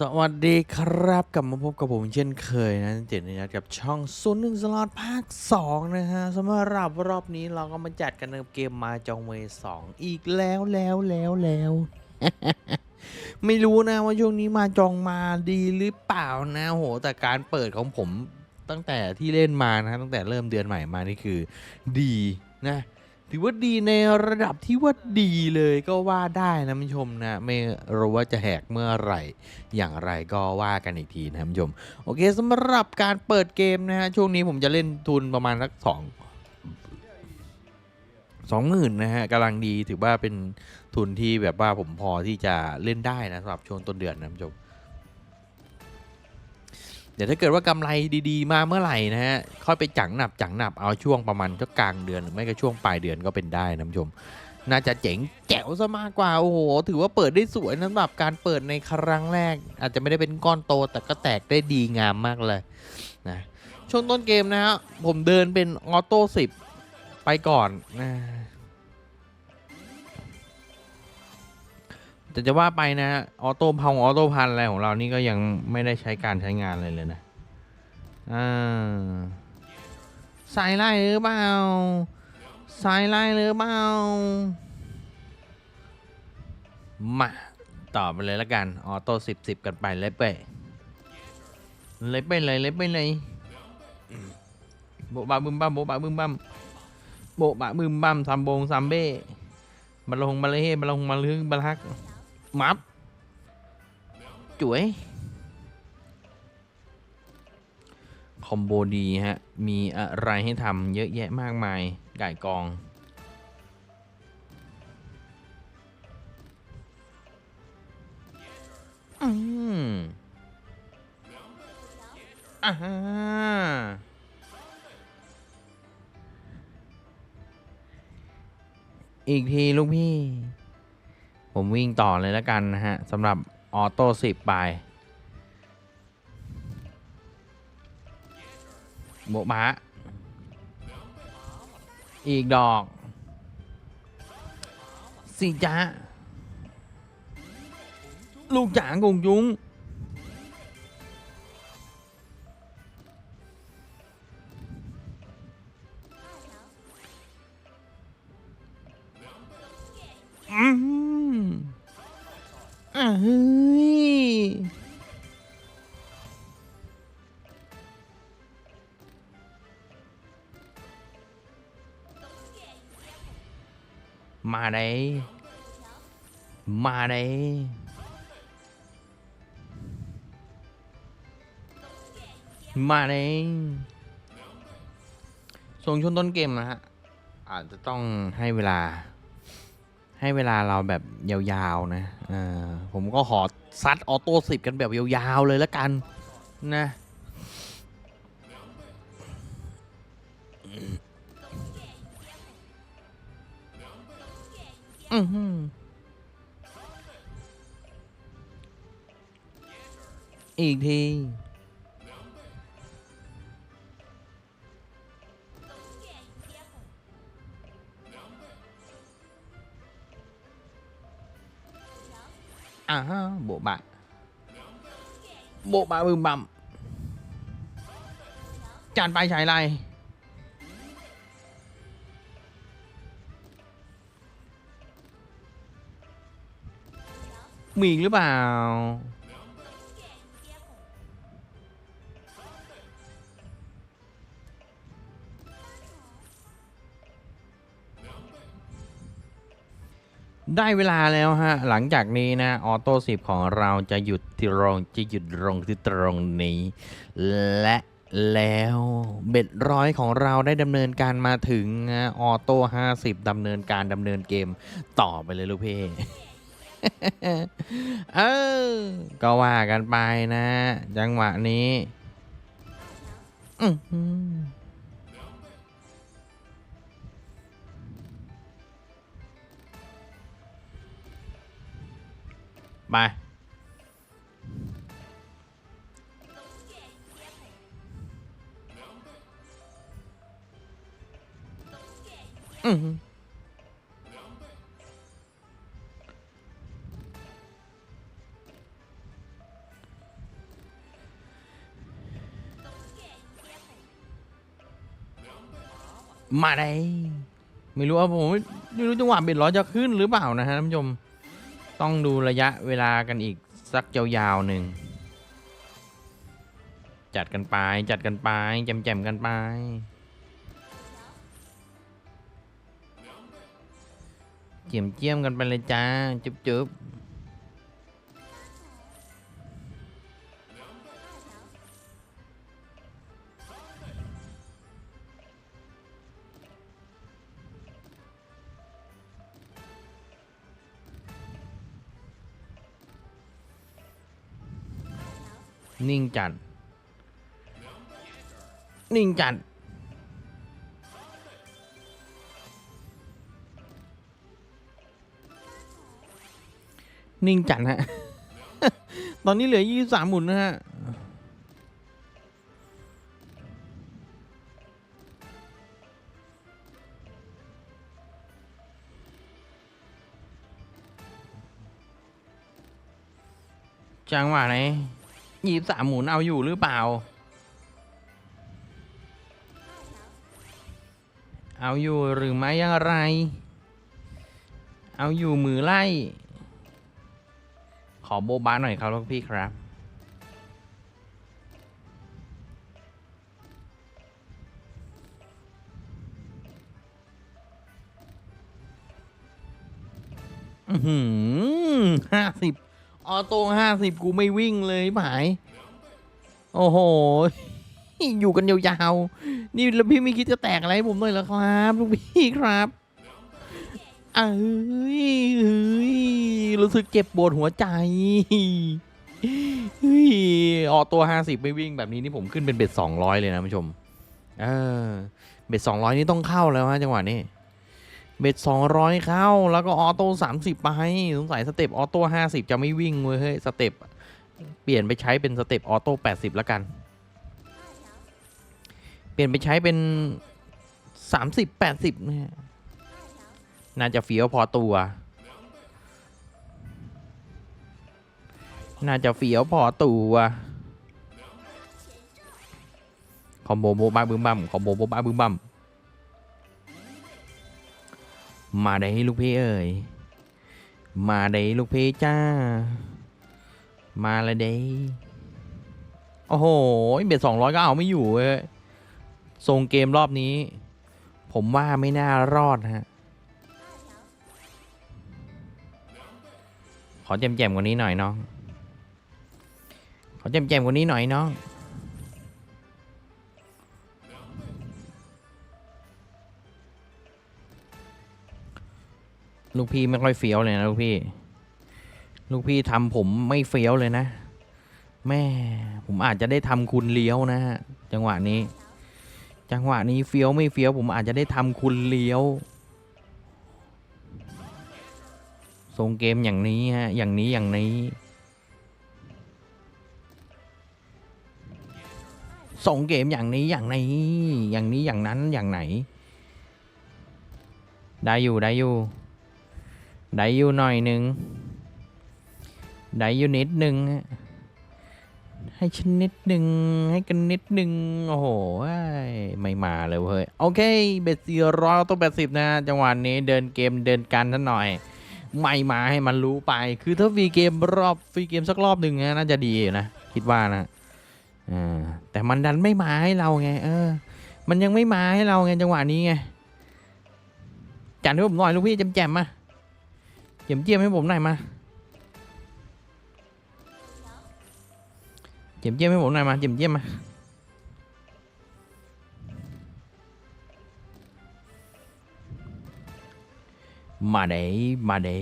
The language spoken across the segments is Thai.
สวัสดีครับกลับมาพบกับผมเช่นเคยนะเจนนะครับกับช่องศูนย์หนึ่งสล็อตภาค 2 นะฮะสำหรับรอบนี้เราก็มาจัดกันในเกมมาจองเวสองอีกแล้วแล้วแล้วแล้ว ไม่รู้นะว่าช่วงนี้มาจองมาดีหรือเปล่านะโห แต่การเปิดของผมตั้งแต่ที่เล่นมานะตั้งแต่เริ่มเดือนใหม่มานี่คือดีนะ ถือว่าดีในระดับที่ว่าดีเลยก็ว่าได้นะผู้ชมนะ ไม่รู้ว่าจะแหกเมื่อไหร่ อย่างไรก็ว่ากันอีกทีนะผู้ชม โอเคสำหรับการเปิดเกมนะฮะ ช่วงนี้ผมจะเล่นทุนประมาณสักสองสองหมื่นนะฮะกำลังดีถือว่าเป็นทุนที่แบบว่าผมพอที่จะเล่นได้นะสำหรับช่วงต้นเดือนนะผู้ชม เดี๋ยวถ้าเกิดว่ากำไรดีๆ มาเมื่อไหร่นะฮะค่อยไปจังหนับจังหนับเอาช่วงประมาณก็กลางเดือนหรือไม่ก็ช่วงปลายเดือนก็เป็นได้นะผู้ชม น่าจะเจ๋งแจ๋วซะมากกว่าโอ้โหถือว่าเปิดได้สวยนะสำหรับการเปิดในครั้งแรก อาจจะไม่ได้เป็นก้อนโตแต่ก็แตกได้ดีงามมากเลยนะช่วงต้นเกมนะฮะผมเดินเป็นออโต้สิบไปก่อนนะ แต่จะว่าไปนะฮะออโต้พงออโต้พันอะไรของเรานี่ก็ยังไม่ได้ใช้การใช้งานเลยเลยนะอ่าสายไล่หรือเปล่าสายไล่หรือเปล่ามาต่อไปเลยละกันออโต้สิบสิบกันไปเลยไปเลยไปเลยเลยไปเลยโบบะบึมบัมโบบะบึมบัมโบบะบึมบัมซัมบงซัมเบ้มาลงมาเลยเฮมาลงมาลึงมาลัก มับจุ๋ยคอมโบดีฮะ มีอะไรให้ทำเยอะแยะมากมายไก่กอง อืมอ่าฮะอีกทีลูกพี่ ผมวิ่งต่อเลยแล้วกันนะฮะสำหรับออโต้สิบไปโบะบะอีกดอกสี่จ้าลูกจ๋ากงยุ้ง เฮ้ยมา đấy มา đấy มาเลยส่งช่วงต้นเกมนะฮะ อาจจะต้องให้เวลา ให้เวลาเราแบบยาวๆนะออผมก็ขอซัดออโต้สิบกันแบบยาวๆเลยแล้วกันนะอือหืออีกที อ่าฮะโบบะโบบะบึมบัมจานไปฉายไรมีอีกหรือเปล่า ได้เวลาแล้วฮะ หลังจากนี้นะ ออโต้สิบของเราจะหยุดที่ตรงจะหยุดลงที่ตรงนี้ และแล้วเบ็ดร้อยของเราได้ดำเนินการมาถึงนะออโต้ห้าสิบดำเนินการดำเนินเกมต่อไปเลยลูกเพ่เออ ก็ว่ากันไปนะ จังหวะนี้ อื มา อืมมาได้ไม่รู้ว่าผมไม่รู้จังหวะเบ็ดร้อยจะขึ้นหรือเปล่านะฮะท่านผู้ชม ต้องดูระยะเวลากันอีกสักยาวๆหนึ่ง จัดกันไป จัดกันไป แจมๆกันไป เจียมเจียมๆกันไปเลยจ้า จุ๊บจุ๊ นิ่งจัด นิ่งจัด นิ่งจัดฮะ ตอนนี้เหลือยี่สามหมุนนะฮะจังหวะไหน ยี่สามหมุนเอาอยู่หรือเปล่า เอาอยู่หรือไม่อย่างไร เอาอยู่มือไล่ ขอโบบ้าหน่อยครับลูกพี่ครับอือหือห้าสิบ ออโต้ห้าสิบกูไม่วิ่งเลยผาย โอ้โห อยู่กันยาวๆ นี่แล้วพี่ไม่คิดจะแตกอะไรผมหน่อยเหรอครับ ลูกพี่ครับเอ้ยเอ้ยรู้สึกเจ็บปวดหัวใจเฮ้ยออตัวห้าสิบไม่วิ่งแบบนี้นี่ผมขึ้นเป็นเบ็ดสองร้อยเลยนะผู้ชม เออ เบ็ดสองร้อยนี่ต้องเข้าแล้วฮะจังหวะนี้ เบ็ดสองร้อยเข้า แล้วก็ออโต้สามสิบไป สงสัยสเต็ปออโต้ห้าสิบจะไม่วิ่งเว้ยเฮ้ยสเต็ปเปลี่ยนไปใช้เป็นสเต็ปออโต้แปดสิบแล้วกัน เปลี่ยนไปใช้เป็นสามสิบแปดสิบเนี่ยน่าจะเฟี้ยวพอตัว น่าจะเฟี้ยวพอตัวคอมโบโบบาบึมบัมคอมโบโบบาบึมบัม มาได้ลูกพี่เอ่ย มาได้ลูกพี่จ้า มาเลยเด้โอ้โห เบ็ดสองร้อยก็เอาไม่อยู่เว้ยทรงเกมรอบนี้ ผมว่าไม่น่ารอดฮะ ขอแจมๆกว่านี้หน่อยน้อง ขอแจมๆกว่านี้หน่อยน้อง ลูกพี่ไม่ค่อยเฟี้ยวเลยนะลูกพี่ ลูกพี่ทำผมไม่เฟี้ยวเลยนะ แม่ ผมอาจจะได้ทำคุณเลี้ยวนะฮะจังหวะนี้ จังหวะนี้เฟี้ยวไม่เฟี้ยว ผมอาจจะได้ทำคุณเลี้ยวทรงเกมอย่างนี้ฮะอย่างนี้อย่างนี้ส่งเกมอย่างนี้อย่างนี้อย่างนี้อย่างนั้นอย่างไหน ได้อยู่ได้อยู่ ได้อยู่หน่อยหนึ่งได้อยู่นิดหนึ่งให้ฉันนิดหนึ่งให้กันนิดหนึ่งโอ้โห้ไม่มาเลยเว้ยโอเคเบ็ดสี่ร้อยตัวแปดสิบนะจังหวะนี้เดินเกมเดินการท่านหน่อย ไม่มาให้มันรู้ไป คือถ้าฟรีเกมรอบฟรีเกมสักรอบหนึ่งนะน่าจะดีนะคิดว่านะอ่าแต่มันดันไม่มาให้เราไง เออ มันยังไม่มาให้เราไงจังหวะนี้ไงจัดให้ผมหน่อยลูกพี่แจมๆมา เจียมเจียมให้ผมหน่อยมาเจียมเจียมให้ผมหน่อยมาเจียมเจียมมามาเด้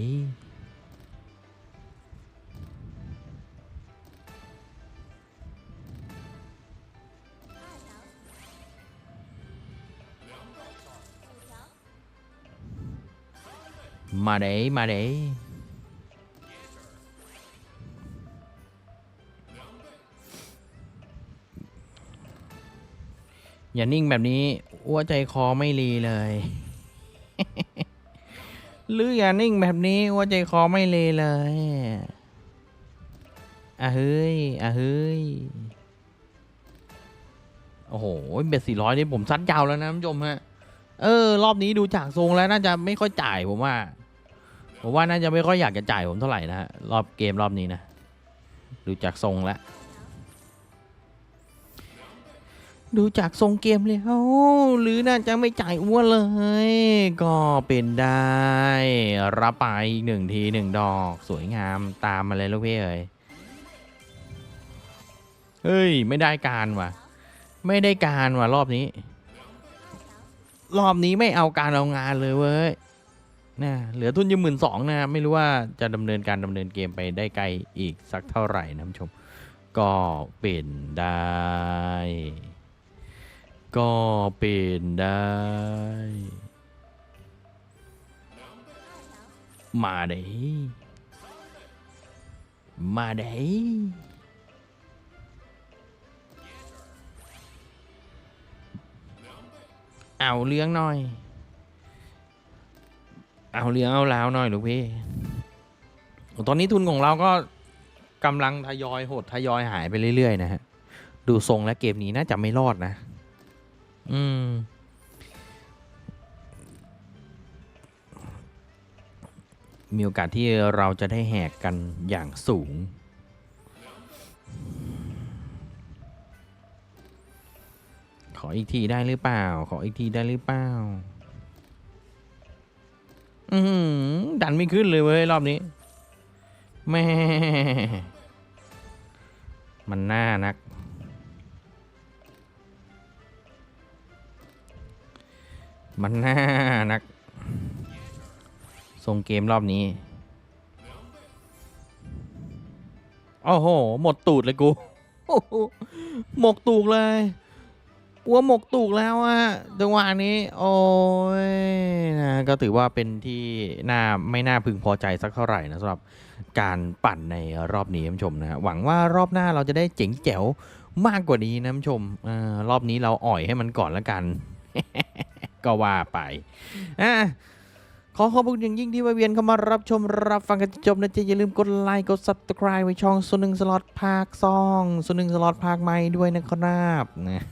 มาเด้มาเด้อย่านิ่งแบบนี้อ้วใจคอไม่รีเลย หรืออย่านิ่งแบบนี้อ้วใจคอไม่รีเลยอะเฮ้ยอะเฮ้ย โอ้โห เบ็ดสี่ร้อยนี่ผมซัดยาวแล้วนะท่านผู้ชมฮะ เออ รอบนี้ดูจากทรงแล้วน่าจะไม่ค่อยจ่ายผมว่า ผมว่าน่าจะไม่ค่อยอยากจะจ่ายผมเท่าไหร่นะฮะรอบเกมรอบนี้นะดูจากทรงแล้วดูจากทรงเกมแล้ว หรือน่าจะไม่จ่ายอ้วนเลย ก็เป็นได้ รับไปอีกหนึ่งทีหนึ่งดอก สวยงามตามมาเลยลูกพี่เอ๋ยเฮ้ย ไม่ได้การว่ะ ไม่ได้การว่ะ รอบนี้ รอบนี้ไม่เอาการเอางานเลยเว้ย นะเหลือทุนอยี่หมื่นสองนะไม่รู้ว่าจะดำเนินการดำเนินเกมไปได้ไกลอีกสักเท่าไหร่นะผู้ชม ก็เป็นได้ ก็เป็นได้ มาเด้มาเด้เอาเลี้ยงหน่อย เอาเลี้ยงเอาแล้วหน่อยลูกพี่ ตอนนี้ทุนของเราก็กำลังทยอยหดทยอยหายไปเรื่อยๆนะฮะ ดูทรงและเกมนี้น่าจะไม่รอดนะ อืม มีโอกาสที่เราจะได้แหกกันอย่างสูงขออีกทีได้หรือเปล่า ขออีกทีได้หรือเปล่า อืดันไม่ขึ้นเลยเว้ย รอบนี้แม่มันน่านัก มันน่านักทรงเกมรอบนี้ โอ้โห หมดตูดเลยกูโหหมกตูกเลย อัวหมกตูกแล้วอะจังหวะนี้ โอ้ยนะก็ถือว่าเป็นที่น่าไม่น่าพึงพอใจสักเท่าไหร่นะสำหรับการปั่นในรอบนี้ท่านผู้ชมนะหวังว่ารอบหน้าเราจะได้เจ๋งแจ๋วมากกว่านี้นะท่านผู้ชมอรอบนี้เราอ่อยให้มันก่อนแล้วกัน ก็ว่าไปอะขอขอบคุณอย่างยิ่งที่แวะเวียนเข้ามารับชมรับฟังกันจนจบนะจ๊ะอย่าลืมกดไลค์กด subscribe ไว้ช่องส่วนหนึ่งสล็อตภาคซองส่วนหนึ่งสล็อตภาคใหม่ด้วยนะครับนะ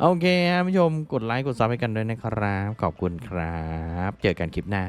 โอเคครับผู้ชมกดไลค์กดซับให้กันด้วยนะครับ ขอบคุณครับ เจอกันคลิปหน้า